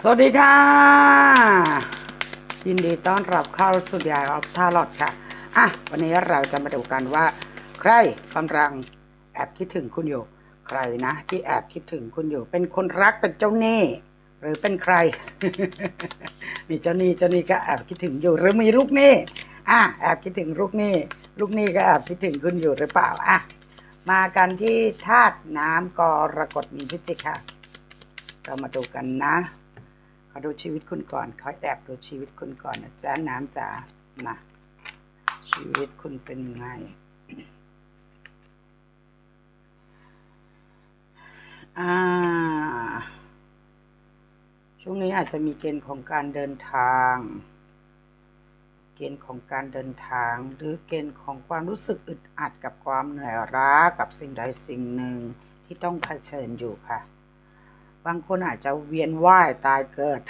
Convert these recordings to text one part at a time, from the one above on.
สวัสดีค่ะ ยินดีต้อนรับเข้าสู่ยายออฟทาร์ลอดค่ะ อะ วันนี้เราจะมาดูกันว่า ใครกำลังแอบคิดถึงคุณอยู่ ใครนะ ที่แอบคิดถึงคุณอยู่ เป็นคนรักเป็นเจ้าหนี้หรือเป็นใคร มีเจ้าหนี้เจ้าหนี้ก็แอบคิดถึงอยู่ หรือมีลูกหนี้อะแอบคิดถึงลูกหนี้ลูกหนี้ก็แอบคิดถึงคุณอยู่หรือเปล่าอะมากันที่ธาตุน้ำกรกฎมีพิจิกค่ะ เรามาดูกันนะ ขอดูชีวิตคุณก่อนขอแอบดูชีวิตคุณก่อนนะจ๊ะน้ำจ๋ามาชีวิตคุณเป็นไงอ่า ช่วงนี้อาจจะมีเกณฑ์ของการเดินทาง เกณฑ์ของการเดินทาง หรือเกณฑ์ของความรู้สึกอึดอัดกับความเหนื่อยล้ากับสิ่งใดสิ่งหนึ่งที่ต้องเผชิญอยู่ค่ะ บางคนอาจจะเวียนว่ายตายเกิด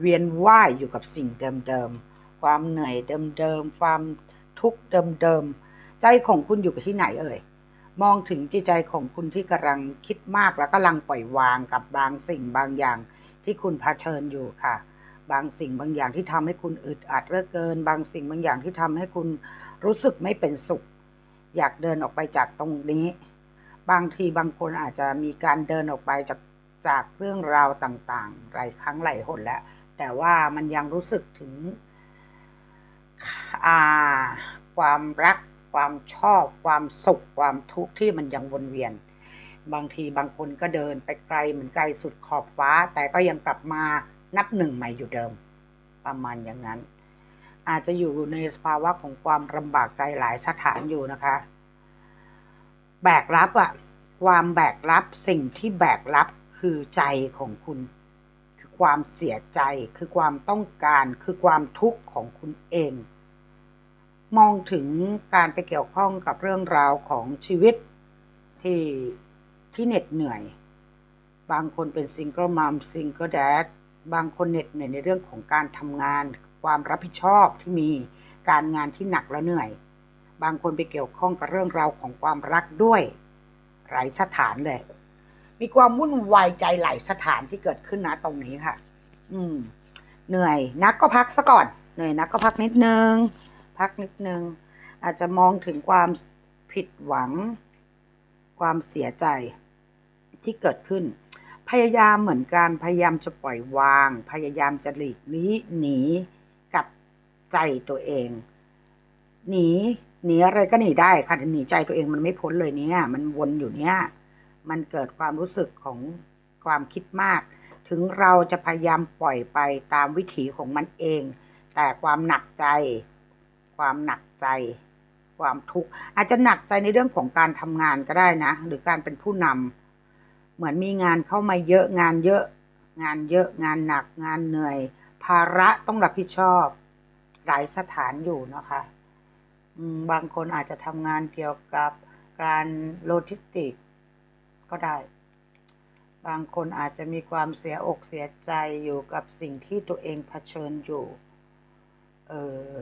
เวียนว่ายอยู่กับสิ่งเดิมๆ ความเหนื่อยเดิมๆ ความทุกข์เดิมๆ ใจของคุณอยู่กับที่ไหนเอ่ย มองถึงจิตใจของคุณที่กำลังคิดมากแล้วกำลังปล่อยวางกับบางสิ่งบางอย่างที่คุณเผชิญอยู่ค่ะ บางสิ่งบางอย่างที่ทำให้คุณอึดอัดเหลือเกิน บางสิ่งบางอย่างที่ทำให้คุณรู้สึกไม่เป็นสุข อยากเดินออกไปจากตรงนี้ บางทีบางคนอาจจะมีการเดินออกไปจาก จากเรื่องราวต่างๆ หลายครั้งหลายหนแล้ว แต่ว่ามันยังรู้สึกถึงความรัก ความชอบ ความสุข ความทุกข์ที่มันยังวนเวียน บางทีบางคนก็เดินไปไกลเหมือนไกลสุดขอบฟ้า แต่ก็ยังกลับมานับหนึ่งใหม่อยู่เดิม ประมาณอย่างนั้น อาจจะอยู่ในสภาวะของความลำบากใจหลายสถานอยู่นะคะ แบกรับอะความแบกรับสิ่งที่แบกรับ คือใจของคุณ คือความเสียใจ คือความต้องการ คือความทุกข์ของคุณเอง มองถึงการไปเกี่ยวข้องกับเรื่องราวของชีวิตที่ที่เหน็ดเหนื่อย บางคนเป็นซิงเกิลมัมซิงเกิลแดดบางคนเหน็ดเหนื่อยในเรื่องของการทำงาน ความรับผิดชอบที่มีการงานที่หนักและเหนื่อย บางคนไปเกี่ยวข้องกับเรื่องราวของความรักด้วย หลายสถานเลย มีความวุ่นวายใจหลายสถานที่เกิดขึ้นนะตรงนี้ค่ะ อืม เหนื่อยนักก็พักซะก่อน เหนื่อยนักก็พักนิดนึง พักนิดนึง อาจจะมองถึงความผิดหวัง ความเสียใจที่เกิดขึ้น พยายามเหมือนกัน พยายามจะปล่อยวาง พยายามจะหลีกนี้หนีกับใจตัวเอง หนีหนีอะไรก็หนีได้ค่ะแต่หนีใจตัวเองมันไม่พ้นเลยเนี่ย มันวนอยู่เนี่ย มันเกิดความรู้สึกของความคิดมาก ถึงเราจะพยายามปล่อยไปตามวิถีของมันเอง แต่ความหนักใจ ความหนักใจ ความทุกข์อาจจะหนักใจในเรื่องของการทำงานก็ได้นะ หรือการเป็นผู้นำเหมือนมีงานเข้ามาเยอะงานเยอะ งานเยอะงานหนักงานเหนื่อย ภาระต้องรับผิดชอบหลายสถานอยู่นะคะบางคนอาจจะทำงานเกี่ยวกับการโลจิสติก ก็ได้ บางคนอาจจะมีความเสียอกเสียใจอยู่กับสิ่งที่ตัวเองเผชิญอยู่ เออ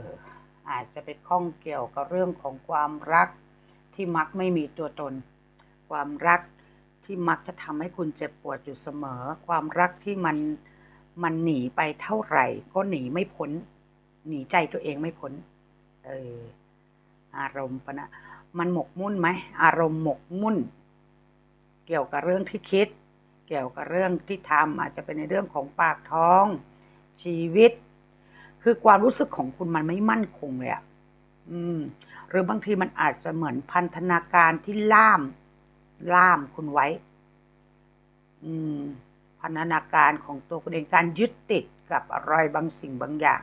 อาจจะไปข้องเกี่ยวกับเรื่องของความรักที่มักไม่มีตัวตน ความรักที่มักจะทำให้คุณเจ็บปวดอยู่เสมอ ความรักที่มันมันหนีไปเท่าไหร่ ก็หนีไม่พ้น หนีใจตัวเองไม่พ้น เอออารมณ์ปะนะ มันหมกมุ่นไหม อารมณ์หมกมุ่น กี่ยวกับเรื่องที่คิด เกี่ยวกับเรื่องที่ทำอาจจะเป็นในเรื่องของปากท้อง ชีวิต คือความรู้สึกของคุณมันไม่มั่นคงเลยอะอืม หรือบางทีมันอาจจะเหมือนพันธนาการที่ล่าม ล่ามคุณไว้ อืม พันธนาการของตัวคุณเองการยึดติดกับอะไรบางสิ่งบางอย่าง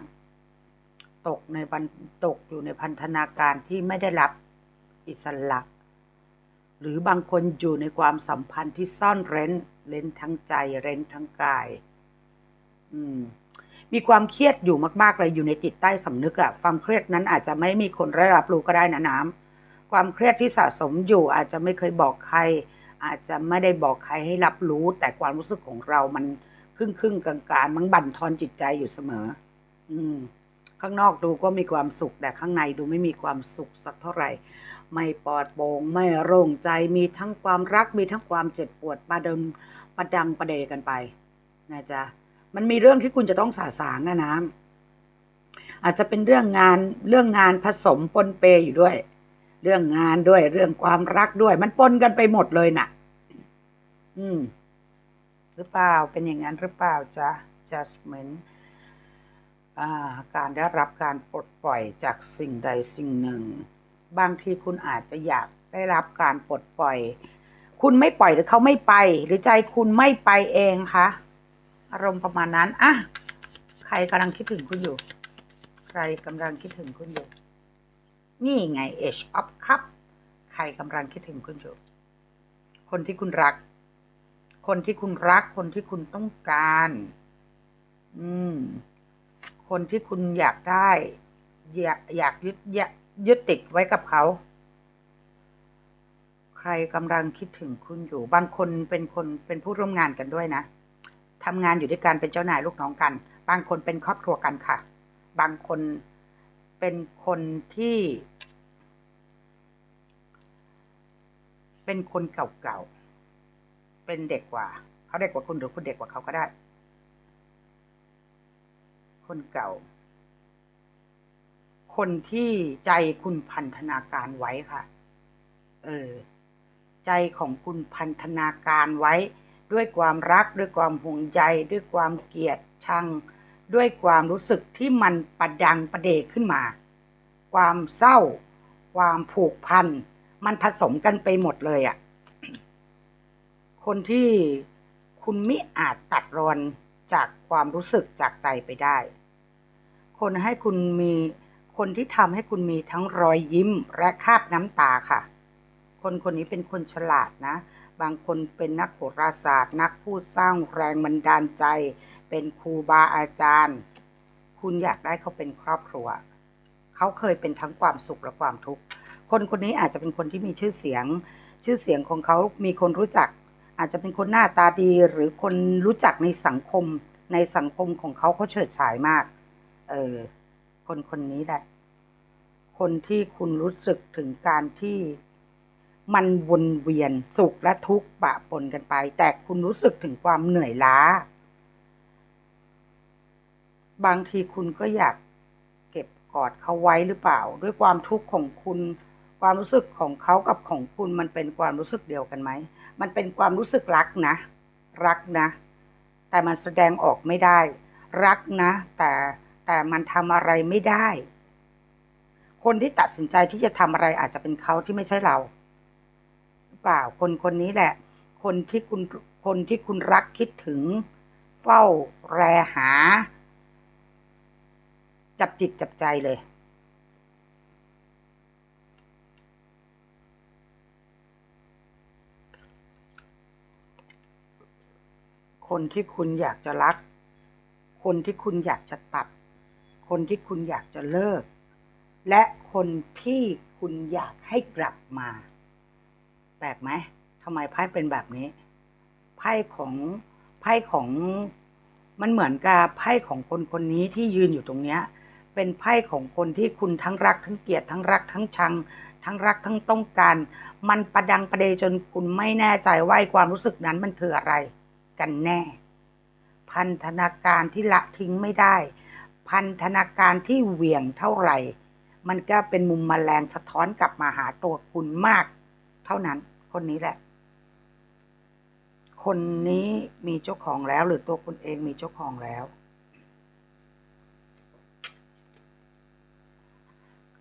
ตกในพันตกอยู่ในพันธนาการที่ไม่ได้รับอิสระ หรือบางคนอยู่ในความสัมพันธ์ที่ซ่อนเร้น เร้นทั้งใจ เร้นทั้งกาย อืม มีความเครียดอยู่มาก ๆ เลยอยู่ในจิตใต้สำนึกอะความเครียดนั้นอาจจะไม่มีคนได้รับรู้ก็ได้นะน้ำความเครียดที่สะสมอยู่อาจจะไม่เคยบอกใคร อาจจะไม่ได้บอกใครให้รับรู้ แต่ความรู้สึกของเรามันครึ่งครึ่งๆกลางมันบั่นทอนจิตใจอยู่เสมอ อืม ข้างนอกดูก็มีความสุข แต่ข้างในดูไม่มีความสุขสักเท่าไหร่ ไม่ปลอดโปร่งไม่โล่งใจมีทั้งความรักมีทั้งความเจ็บปวดประดมประดังประเดกันไปนะจ๊ะมันมีเรื่องที่คุณจะต้องสาสางนะน้ำอาจจะเป็นเรื่องงานเรื่องงานผสมปนเปอยู่ด้วย เรื่องงานด้วยเรื่องความรักด้วย มันปนกันไปหมดเลยน่ะ อืม หรือเปล่าเป็นอย่างนั้นหรือเปล่าจ๊ะ judgment อ่าการได้รับการปลดปล่อยจากสิ่งใดสิ่งหนึ่ง บางทีคุณอาจจะอยากได้รับการปลดปล่อย คุณไม่ปล่อยหรือเขาไม่ไป หรือใจคุณไม่ไปเองคะอารมณ์ประมาณนั้นอะใครกำลังคิดถึงคุณอยู่ ใครกำลังคิดถึงคุณอยู่ นี่ไง Age of Cup ใครกำลังคิดถึงคุณอยู่ คนที่คุณรัก คนที่คุณรัก คนที่คุณต้องการ อืม คนที่คุณอยากได้ อยากอยากยึดอยาก ยึดติดไว้กับเขา ใครกำลังคิดถึงคุณอยู่ บางคนเป็นคนเป็นผู้ร่วมงานกันด้วยนะทำงานอยู่ด้วยกันเป็นเจ้านายลูกน้องกัน บางคนเป็นครอบครัวกันค่ะ บางคนเป็นคนที่ เป็นคนเก่าๆ เป็นเด็กกว่า เขาเด็กกว่าคุณหรือคุณเด็กกว่าเขาก็ได้ คนเก่า คนที่ใจคุณพันธนาการไว้ค่ะ เออ ใจของคุณพันธนาการไว้ ด้วยความรักด้วยความห่วงใยด้วยความเกลียดชัง ด้วยความรู้สึกที่มันประดังประเดขึ้นมา ความเศร้า ความผูกพัน มันผสมกันไปหมดเลยอะ่ะ คนที่คุณไมิอาจตัดรอนจากความรู้สึกจากใจไปได้ คนให้คุณมี คนที่ทำให้คุณมีทั้งรอยยิ้มและคาบน้ำตาค่ะ คนคนนี้เป็นคนฉลาดนะ บางคนเป็นนักโหราศาสตร์ นักพูดสร้างแรงบันดาลใจ เป็นครูบาอาจารย์ คุณอยากได้เขาเป็นครอบครัว เขาเคยเป็นทั้งความสุขและความทุกข์ คนคนนี้อาจจะเป็นคนที่มีชื่อเสียง ชื่อเสียงของเขามีคนรู้จัก อาจจะเป็นคนหน้าตาดีหรือคนรู้จักในสังคม ในสังคมของเขาเขาเฉิดฉายมาก เออคนคนนี้แหละ คนที่คุณรู้สึกถึงการที่มันวนเวียนสุขและทุกข์ปะปนกันไป แต่คุณรู้สึกถึงความเหนื่อยล้า บางทีคุณก็อยากเก็บกอดเขาไว้หรือเปล่า ด้วยความทุกข์ของคุณ ความรู้สึกของเขากับของคุณมันเป็นความรู้สึกเดียวกันไหม มันเป็นความรู้สึกรักนะ รักนะ แต่มันแสดงออกไม่ได้ รักนะ แต่แต่มันทำอะไรไม่ได้ คนที่ตัดสินใจที่จะทำอะไรอาจจะเป็นเขาที่ไม่ใช่เราหรือเปล่าคนคนนี้แหละ คนที่คุณคนที่คุณรักคิดถึง เฝ้าแรหา จับจิตจับใจเลยคนที่คุณอยากจะรัก คนที่คุณอยากจะตัด คนที่คุณอยากจะเลิก และคนที่คุณอยากให้กลับมา แปลกไหมทำไมไพ่เป็นแบบนี้ ไพ่ของไพ่ของมันเหมือนกับไพ่ของคนคนนี้ที่ยืนอยู่ตรงเนี้ย เป็นไพ่ของคนที่คุณทั้งรักทั้งเกลียดทั้งรักทั้งชัง ทั้งรักทั้งต้องการ มันประดังประเดจนคุณไม่แน่ใจว่าไอความรู้สึกนั้นมันคืออะไร กันแน่ พันธนาการที่ละทิ้งไม่ได้ พันธนาการที่เหวี่ยงเท่าไหร่ มันก็เป็นมุมมแมลงสะท้อนกลับมาหาตัวคุณมาก เท่านั้น คนนี้แหละ คนนี้มีเจ้าของแล้ว หรือตัวคุณเองมีเจ้าของแล้ว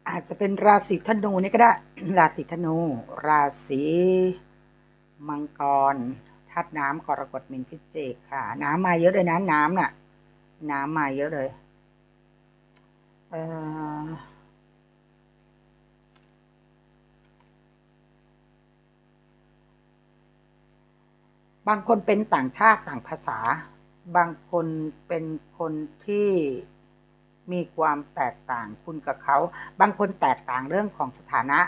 อาจจะเป็นราศีธนูนี่ก็ได้ ราศีธนู ราศีมังกรธาตุน้ำกรกฎมินพิจิกค่ะ น้ำมาเยอะเลยนะ น้ำน่ะ น้ำมาเยอะเลย เอ่อ บางคนเป็นต่างชาติต่างภาษา บางคนเป็นคนที่มีความแตกต่างคุณกับเขา บางคนแตกต่างเรื่องของสถานะ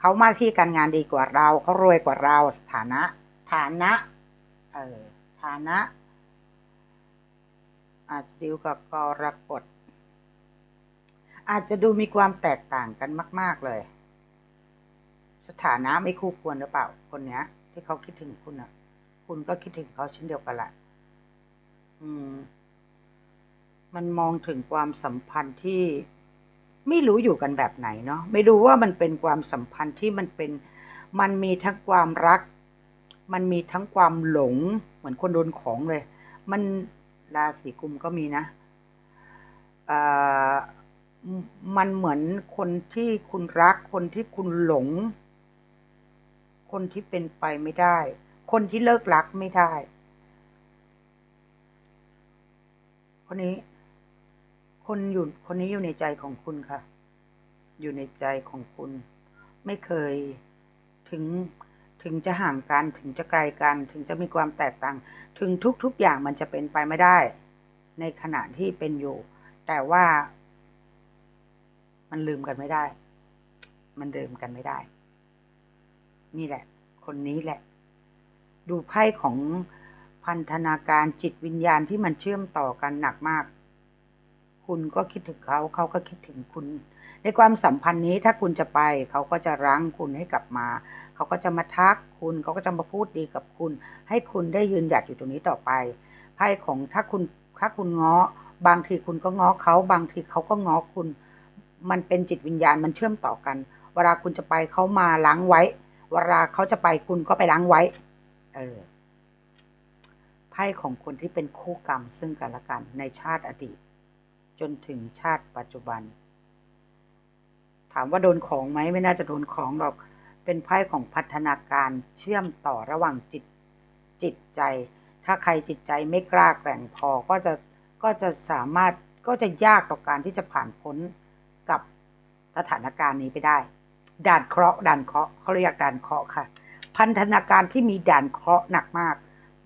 เขามาที่การงานดีกว่าเรา เขารวยกว่าเราสถานะ ฐานะ เออฐานะ อาจจะดีลกับกรกฎอาจจะดูมีความแตกต่างกันมาก ๆเลย สถานะไม่คู่ควรหรือเปล่า คนเนี้ย ที่เขาคิดถึงคุณอะ คุณก็คิดถึงเขาเช่นเดียวกันแหละอืม มันมองถึงความสัมพันธ์ที่ไม่รู้อยู่กันแบบไหนเนาะไม่รู้ว่ามันเป็นความสัมพันธ์ที่มันเป็น มันมีทั้งความรัก มันมีทั้งความหลง เหมือนคนโดนของเลย มันราศีกุมก็มีนะอ่ามันมันเหมือนคนที่คุณรัก คนที่คุณหลง คนที่เป็นไปไม่ได้ คนที่เลิกรักไม่ได้ คนนี้ คนอยู่คนนี้อยู่ในใจของคุณค่ะ อยู่ในใจของคุณ ไม่เคยถึงถึงจะห่างกันถึงจะไกลกัน ถึงจะมีความแตกต่าง ถึงทุกๆอย่างมันจะเป็นไปไม่ได้ ในขณะที่เป็นอยู่ แต่ว่า มันลืมกันไม่ได้ มันลืมกันไม่ได้ นี่แหละ คนนี้แหละ ดูไพ่ของพันธนาการจิตวิญญาณที่มันเชื่อมต่อกันหนักมาก คุณก็คิดถึงเขา เขาก็คิดถึงคุณ ในความสัมพันธ์นี้ถ้าคุณจะไป เขาก็จะรั้งคุณให้กลับมา เขาก็จะมาทักคุณ เขาก็จะมาพูดดีกับคุณ ให้คุณได้ยืนหยัดอยู่ตรงนี้ต่อไป ไพ่ของถ้าคุณถ้าคุณง้อ บางทีคุณก็ง้อเขา บางทีเขาก็ง้อคุณ มันเป็นจิตวิญญาณมันเชื่อมต่อกัน เวลาคุณจะไปเขามาล้างไว้ เวลาเขาจะไปคุณก็ไปล้างไว้ เออไพ่ของคนที่เป็นคู่กรรมซึ่งกันและกันในชาติอดีต จนถึงชาติปัจจุบัน ถามว่าโดนของไหมไม่น่าจะโดนของหรอก เป็นไพ่ของพัฒนาการเชื่อมต่อระหว่างจิตจิตใจ ถ้าใครจิตใจไม่กล้าแกร่งพอก็จะก็จะสามารถก็จะยากต่อการที่จะผ่านพ้นกับสถานการณ์นี้ไปได้ ด่านเคราะห์ด่านเคราะห์เขาเรียกด่านเคราะห์ค่ะ พันธนาการที่มีด่านเคราะห์หนักมาก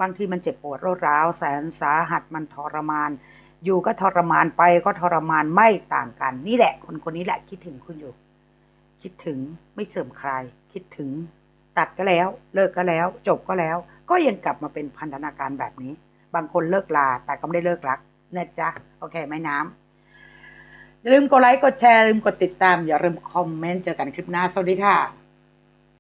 บางทีมันเจ็บปวดรวดร้าวแสนสาหัสมันทรมาน อยู่ก็ทรมานไปก็ทรมานไม่ต่างกัน นี่แหละ คนคนนี้แหละคิดถึงคุณอยู่ คิดถึงไม่เสื่อมคลาย คิดถึง ตัดก็แล้ว เลิกก็แล้ว จบก็แล้ว ก็ยังกลับมาเป็นพันธนาการแบบนี้ บางคนเลิกลาแต่ก็ไม่ได้เลิกรักนะจ๊ะโอเคไหมน้ำอย่าลืมกดไลค์ กดแชร์ ลืมกดติดตาม อย่าลืมคอมเมนต์ เจอกันคลิปหน้า สวัสดีค่ะ